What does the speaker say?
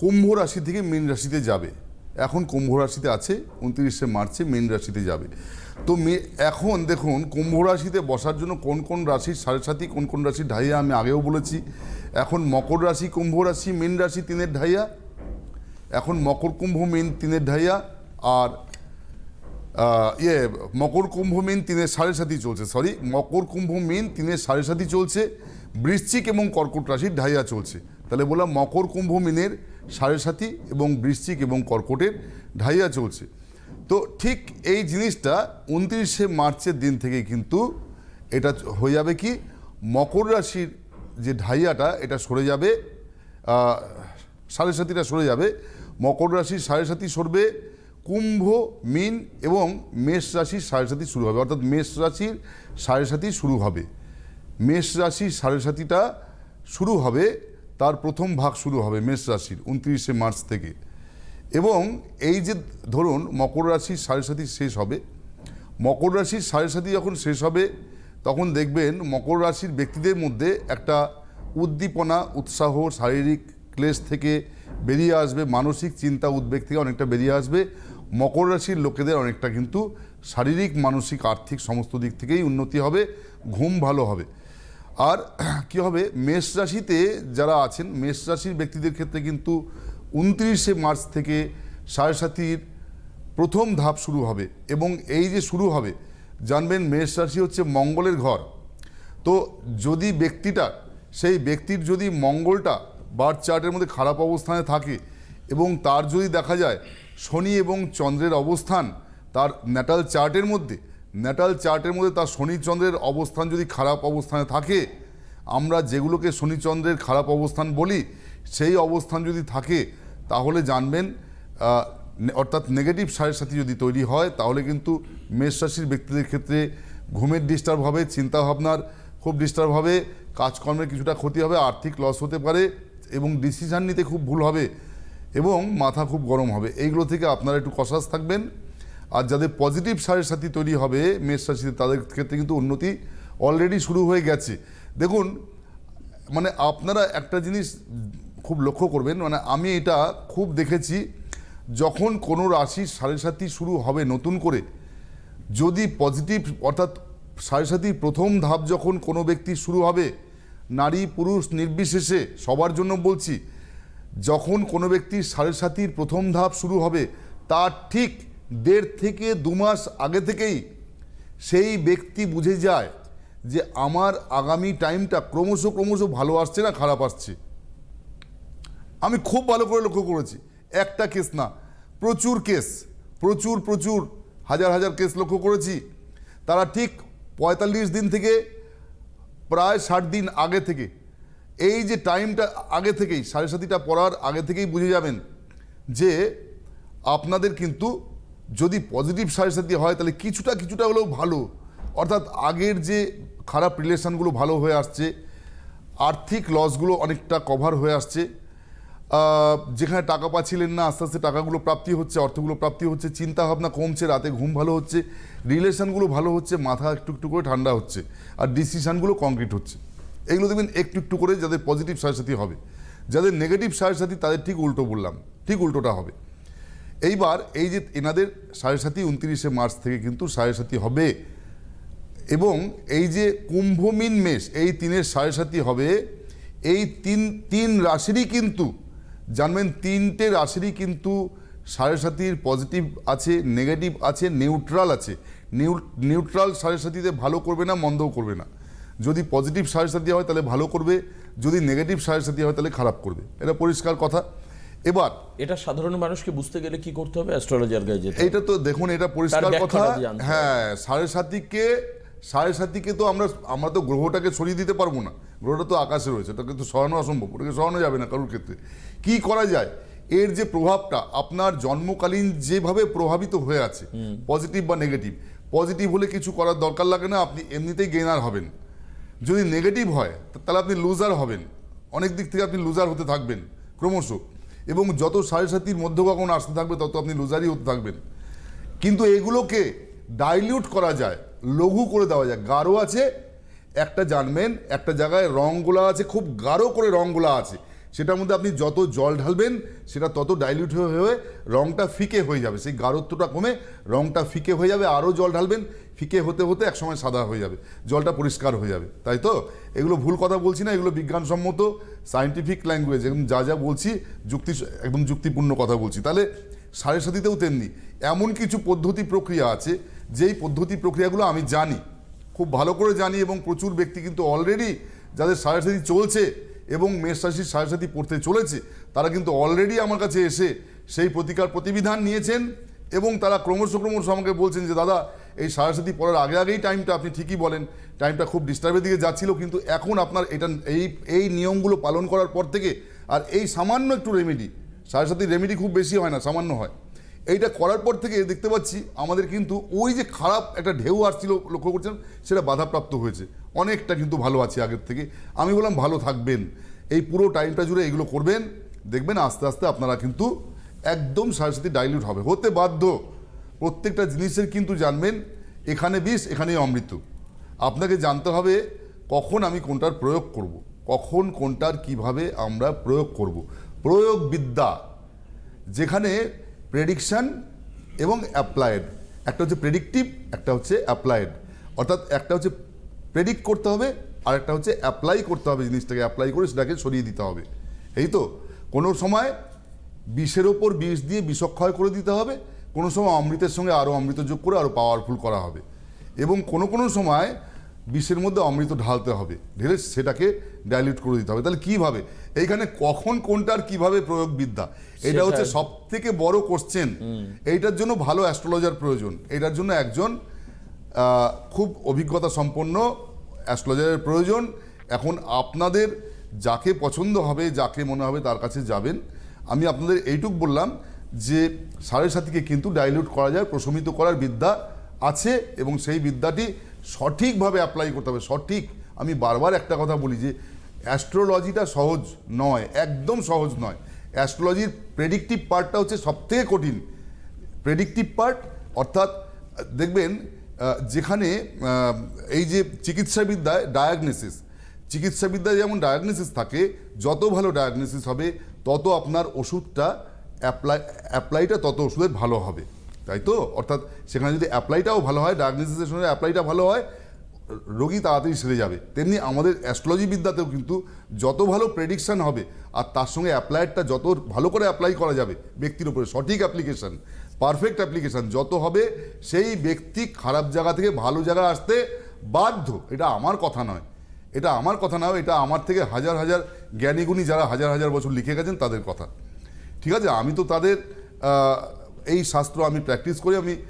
কুম্ভ রাশি থেকে মীন রাশিতে যাবে। এখন কুম্ভ রাশিতে আছে, উনত্রিশে মার্চে মীন রাশিতে যাবে। তো এখন দেখুন, কুম্ভ রাশিতে বসার জন্য কোন কোন রাশির সাড়ে সাথী কোন কোন রাশির ঢাইয়া আমি আগেও বলেছি। এখন মকর রাশি, কুম্ভ রাশি, মীন রাশি তিনের ঢাইয়া। এখন মকর কুম্ভ, মীন তিনের ঢাইয়া। আর ইয়ে মকর কুম্ভ, মিন তিনের সাড়ে সাথী চলছে সরি মকর কুম্ভ, মিন তিনের সাড়ে সাথী চলছে। বৃশ্চিক এবং কর্কট রাশির ঢাইয়া চলছে। তাহলে বললাম মকর কুম্ভ, মিনের সাড়ে সাথী এবং বৃশ্চিক এবং কর্কটের ঢাইয়া চলছে। তো ঠিক এই জিনিসটা উনত্রিশে মার্চের দিন থেকে কিন্তু এটা হয়ে যাবে কি, মকর রাশির যে ঢাইয়াটা, এটা সরে যাবে সাড়ে সাথীটা সরে যাবে, মকর রাশির সাড়ে সাথী সরবে, কুম্ভ, মিন এবং মেষ রাশির সাড়ে সাথী শুরু হবে। অর্থাৎ মেষ রাশির সাড়ে সাথী শুরু হবে। মেষ রাশির সাড়ে সাথীটা শুরু হবে তার প্রথম ভাগ শুরু হবে মেষ রাশির, উনত্রিশে মার্চ থেকে। এবং এই যে ধরুন, মকর রাশির সাড়ে সাথী শেষ হবে। মকর রাশির সাড়ে সাথী যখন শেষ হবে, তখন দেখবেন মকর রাশির ব্যক্তিদের মধ্যে একটা উদ্দীপনা, উৎসাহ, শারীরিক ক্লেশ থেকে বেরিয়ে আসবে, মানসিক চিন্তা, উদ্বেগ থেকে অনেকটা বেরিয়ে আসবে। মকর রাশির লোকেদের অনেকটা কিন্তু শারীরিক, মানসিক, আর্থিক সমস্ত দিক থেকেই উন্নতি হবে, ঘুম ভালো হবে। আর কি হবে? মেষ রাশিতে যারা আছেন, মেষ রাশির ব্যক্তিদের ক্ষেত্রে কিন্তু উনত্রিশে মার্চ থেকে সাড়ে সাতির প্রথম ধাপ শুরু হবে। এবং এই যে শুরু হবে, জানবেন মেষ রাশি হচ্ছে মঙ্গলের ঘর। তো যদি ব্যক্তিটা, সেই ব্যক্তির যদি মঙ্গলটা বার্থ চার্টের মধ্যে খারাপ অবস্থানে থাকে এবং তার যদি দেখা যায় শনি এবং চন্দ্রের অবস্থান তার ন্যাটাল চার্টের মধ্যে ন্যাটাল চার্টের মধ্যে তার শনি চন্দ্রের অবস্থান যদি খারাপ অবস্থানে থাকে, আমরা যেগুলোকে শনিচন্দ্রের খারাপ অবস্থান বলি, সেই অবস্থান যদি থাকে, তাহলে জানবেন অর্থাৎ নেগেটিভ সাড়ে সাথে যদি তৈরি হয়, তাহলে কিন্তু মেষ রাশির ব্যক্তিদের ক্ষেত্রে ঘুমের ডিস্টার্ব হবে, চিন্তাভাবনার খুব ডিস্টার্ব হবে, কাজকর্মের কিছুটা ক্ষতি হবে, আর্থিক লস হতে পারে, এবং ডিসিশান নিতে খুব ভুল হবে, এবং মাথা খুব গরম হবে। এইগুলো থেকে আপনারা একটু কষাস থাকবেন। আর যাদের পজিটিভ সাড়ে সাথী তৈরি হবে মেষ রাশিতে, তাদের ক্ষেত্রে কিন্তু উন্নতি অলরেডি শুরু হয়ে গেছে। দেখুন মানে আপনারা একটা জিনিস খুব লক্ষ্য করবেন মানে আমি এটা খুব দেখেছি, যখন কোনো রাশির সাড়ে সাথী শুরু হবে নতুন করে, যদি পজিটিভ অর্থাৎ সাড়ে সাথী প্রথম ধাপ যখন কোনো ব্যক্তি শুরু হবে, নারী, পুরুষ, নির্বিশেষে সবার জন্য বলছি, যখন কোনো ব্যক্তির সাড়ে সাথীর প্রথম ধাপ শুরু হবে, তার ঠিক দেড় থেকে দু মাস আগে থেকেই সেই ব্যক্তি বুঝে যায় যে আমার আগামী টাইমটা ক্রমশ ক্রমশ ভালো আসছে না খারাপ আসছে। আমি খুব ভালো করে লক্ষ্য করেছি। একটা কেস না, প্রচুর কেস, প্রচুর প্রচুর, হাজার হাজার কেস লক্ষ্য করেছি। তারা ঠিক পঁয়তাল্লিশ দিন থেকে প্রায় ষাট দিন আগে থেকে, এই যে টাইমটা আগে থেকেই, সাড়ে সাতিটা পড়ার আগে থেকেই বুঝে যাবেন যে আপনাদের কিন্তু যদি পজিটিভ সাড়ে সাথী হয়, তাহলে কিছুটা কিছুটা হলেও ভালো। অর্থাৎ আগের যে খারাপ রিলেশনগুলো ভালো হয়ে আসছে, আর্থিক লসগুলো অনেকটা কভার হয়ে আসছে। যেখানে টাকা পাচ্ছিলেন না, আস্তে আস্তে টাকাগুলো প্রাপ্তি হচ্ছে, অর্থগুলো প্রাপ্তি হচ্ছে চিন্তা ভাবনা কমছে, রাতে ঘুম ভালো হচ্ছে, রিলেশনগুলো ভালো হচ্ছে, মাথা একটু একটু করে ঠান্ডা হচ্ছে, আর ডিসিশানগুলো কংক্রিট হচ্ছে। এগুলো দেখবেন একটু একটু করে যাদের পজিটিভ সাথী হবে, যাদের নেগেটিভ সাথী, তাদের ঠিক উল্টো বললাম, ঠিক উল্টোটা হবে। এইবার এই যে এনাদের সাড়ে সাথী উনত্রিশে মার্চ থেকে কিন্তু সাড়ে সাথী হবে। এবং এই যে কুম্ভমিন মেষ, এই তিনের সাড়ে সাথী হবে। এই তিন তিন রাশিরই কিন্তু, জানবেন তিনটে রাশিরই কিন্তু সাড়ে সাথীর পজিটিভ আছে, নেগেটিভ আছে, নিউট্রাল আছে। নিউ- নিউট্রাল সাড়ে সাথীতে ভালো করবে না, মন্দও করবে না। যদি পজিটিভ সাড়ে সাথী হয় তাহলে ভালো করবে, যদি নেগেটিভ সাড়ে সাথী হয় তাহলে খারাপ করবে। এটা পরিষ্কার কথা। এবার এটা সাধারণ মানুষকে বুঝতে গেলে কি করতে হবে? অ্যাস্ট্রোলজার গায়ে যেতে। এইটা তো দেখুন এটা পরিষ্কার কথা। হ্যাঁ সাড়ে সাতিকে সাড়ে সাতিকে তো আমরা আমরা তো গ্রহটাকে সরিয়ে দিতে পারব না। গ্রহটা তো আকাশে রয়েছে ওটাকে তো সরানো অসম্ভব ওটাকে সরানো যাবে না কারোর ক্ষেত্রে। কি করা যায়? এর যে প্রভাবটা আপনার জন্মকালীন যেভাবে প্রভাবিত হয়ে আছে পজিটিভ বা নেগেটিভ পজিটিভ হলে কিছু করার দরকার লাগে না আপনি এমনিতেই গেনার হবেন। যদি নেগেটিভ হয় তাহলে আপনি লুজার হবেন। অনেক দিক থেকে আপনি লুজার হতে থাকবেন ক্রমশ। এবং যত সাড়ে সাতির কখন আসতে থাকবে, তত আপনি লুজারই হতে থাকবেন। কিন্তু এগুলোকে ডাইলিউট করা যায়, লঘু করে দেওয়া যায়। গাঢ় আছে, একটা জানবেন, একটা জায়গায় রঙগুলা আছে, খুব গাঢ় করে রঙগুলা আছে। সেটার মধ্যে আপনি যত জল ঢালবেন, সেটা তত ডাইলিউট হয়ে হয়ে রঙটা ফিকে হয়ে যাবে। সেই গাঢ়ত্বটা কমে রঙটা ফিকে হয়ে যাবে, আরও জল ঢালবেন, ফিকে হতে হতে একসময় সাদা হয়ে যাবে, জলটা পরিষ্কার হয়ে যাবে। তাই তো? এগুলো ভুল কথা বলছি না, এগুলো বিজ্ঞানসম্মত সায়েন্টিফিক ল্যাঙ্গুয়েজ একদম যা যা বলছি, যুক্তি, একদম যুক্তিপূর্ণ কথা বলছি। তাহলে সাড়ে সাথীতেও তেমনি, এমন কিছু পদ্ধতি প্রক্রিয়া আছে, যেই পদ্ধতি প্রক্রিয়াগুলো আমি জানি, খুব ভালো করে জানি এবং প্রচুর ব্যক্তি কিন্তু অলরেডি যাদের সাড়ে সাথী চলছে এবং মেষ রাশির সাড়ে সাথী পড়তে চলেছে, তারা কিন্তু অলরেডি আমার কাছে এসে সেই প্রতিকার প্রতিবিধান নিয়েছেন এবং তারা ক্রমশ ক্রমশ আমাকে বলছেন যে, দাদা, এই সাড়ে পড়ার আগে আগেই টাইমটা আপনি ঠিকই বলেন। টাইমটা খুব ডিস্টার্বের দিকে যাচ্ছিল, কিন্তু এখন আপনার এটা, এই এই নিয়মগুলো পালন করার পর থেকে আর এই সামান্য একটু রেমেডি সাড়ে রেমেডি খুব বেশি হয় না, সামান্য হয়। এইটা করার পর থেকে দেখতে পাচ্ছি আমাদের কিন্তু ওই যে খারাপ একটা ঢেউ আসছিল, লক্ষ্য করছেন, সেটা বাধাপ্রাপ্ত হয়েছে। অনেকটা কিন্তু ভালো আছে আগের থেকে। আমি বললাম, ভালো থাকবেন। এই পুরো টাইমটা জুড়ে এগুলো করবেন, দেখবেন আস্তে আস্তে আপনারা কিন্তু একদম সারস্বতী ডাইলিউট হবে। হতে বাধ্য। প্রত্যেকটা জিনিসের কিন্তু জানবেন, এখানে বিষ এখানেই অমৃত। আপনাকে জানতে হবে কখন আমি কোনটার প্রয়োগ করব। কখন কোনটার কীভাবে আমরা প্রয়োগ করব। প্রয়োগ বিদ্যা যেখানে প্রেডিকশন এবং অ্যাপ্লায়েড একটা হচ্ছে প্রেডিক্টিভ একটা হচ্ছে অ্যাপ্লায়েড অর্থাৎ একটা হচ্ছে প্রেডিক্ট করতে হবে আর একটা হচ্ছে অ্যাপ্লাই করতে হবে জিনিসটাকে অ্যাপ্লাই করে সেটাকে সরিয়ে দিতে হবে। এই তো কোনো সময় বিষের ওপর বিষ দিয়ে বিষক্ষয় করে দিতে হবে কোনো সময় অমৃতের সঙ্গে আরও অমৃত যোগ করে আরও পাওয়ারফুল করা হবে। এবং কোনো কোনো সময় বিষের মধ্যে অমৃত ঢালতে হবে ঢেলে সেটাকে ডাইলিউট করে দিতে হবে। তাহলে কীভাবে? এইখানে কখন কোনটার কীভাবে প্রয়োগ বিদ্যা এটা হচ্ছে সব থেকে বড় কোশ্চেন এইটার জন্য ভালো অ্যাস্ট্রোলজার প্রয়োজন। এটার জন্য একজন খুব অভিজ্ঞতা সম্পন্ন অ্যাস্ট্রোলজারের প্রয়োজন। এখন আপনাদের যাকে পছন্দ হবে, যাকে মনে হবে তার কাছে যাবেন। আমি আপনাদের এইটুক বললাম যে সাড়ে সাথীকে কিন্তু ডাইলিউট করা যায়, প্রশমিত করার বিদ্যা আছে এবং সেই বিদ্যাটি সঠিকভাবে অ্যাপ্লাই করতে হবে। সঠিক, আমি বারবার একটা কথা বলি যে অ্যাস্ট্রোলজিটা সহজ নয়, একদম সহজ নয়। অ্যাস্ট্রোলজির প্রেডিক্টিভ পার্টটা হচ্ছে সবথেকে কঠিন। প্রেডিক্টিভ পার্ট অর্থাৎ, দেখবেন যেখানে এই যে চিকিৎসাবিদ্যায় ডায়াগনোসিস চিকিৎসাবিদ্যায় যেমন ডায়াগনোসিস থাকে, যত ভালো ডায়াগনোসিস হবে, তত আপনার ওষুধটা অ্যাপ্লাই অ্যাপ্লাইটা তত ওষুধের ভালো হবে। তাই তো? অর্থাৎ সেখানে যদি অ্যাপ্লাইটাও ভালো হয় ডায়াগনোসিসের সঙ্গে অ্যাপ্লাইটা ভালো হয়, রোগী তাড়াতাড়ি সেরে যাবে। তেমনি আমাদের অ্যাস্ট্রোলজি বিদ্যাতেও কিন্তু যত ভালো প্রেডিকশান হবে, আর তার সঙ্গে অ্যাপ্লাইডটা যত ভালো করে অ্যাপ্লাই করা যাবে, ব্যক্তির উপরে সঠিক অ্যাপ্লিকেশন পারফেক্ট অ্যাপ্লিকেশান যত হবে, সেই ব্যক্তি খারাপ জায়গা থেকে ভালো জায়গায় আসতে বাধ্য। এটা আমার কথা নয়। এটা আমার কথা নয়, এটা আমার থেকে হাজার হাজার জ্ঞানীগুণী যারা হাজার হাজার বছর লিখে গেছেন, তাদের কথা। ঠিক আছে? আমি তো তাদের এই শাস্ত্র আমি প্র্যাকটিস করি, আমি